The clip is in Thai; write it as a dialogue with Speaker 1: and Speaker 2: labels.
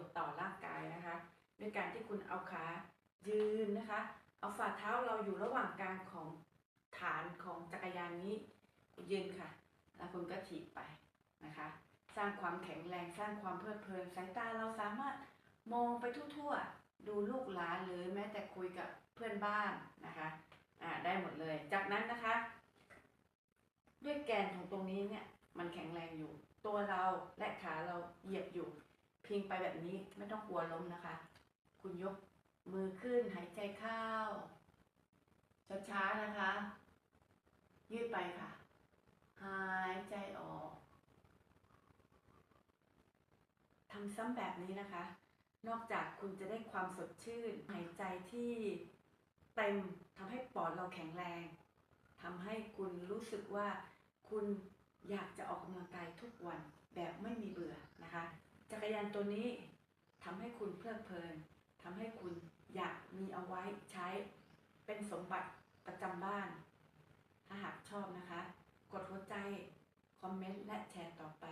Speaker 1: ชน์ต่อร่างกายนะคะ ด้วยการที่คุณเอาขายืนนะคะ เอาฝ่าเท้าเราอยู่ระหว่างกลางของฐานของจักรยานนี้ยืนค่ะ แล้วคุณก็ถีบไปนะคะ สร้างความแข็งแรงสร้างความเพลิดเพลินสายตาเราสามารถมองไปทั่วๆ ดูลูกหลานหรือแม้แต่คุยกับเพื่อนบ้านนะคะอ่าได้หมดเลย จากนั้นนะคะ ด้วยแกนของตรงนี้เนี่ยมันแข็งแรงอยู่ ตัวเราและขาเราเหยียบอยู่ พิงไปแบบนี้ไม่ต้องกลัวล้มนะคะ คุณยกมือขึ้นหายใจเข้าช้าๆนะคะ ยืดไปค่ะ หายใจออกทำซ้ำแบบนี้นะคะ นอกจากคุณจะได้ความสดชื่น หายใจที่เต็มทำให้ปอดเราแข็งแรงทำให้คุณรู้สึกว่าคุณอยากจะออกกำลังกายทุกวันแบบไม่มีเบื่อนะคะ จักรยานตัวนี้ทำให้คุณเพลิดเพลินทำให้คุณอยากมีเอาไว้ใช้เป็นสมบัติประจำบ้าน ถ้าหากชอบนะคะ กดหัวใจ คอมเมนต์และแชร์ต่อไป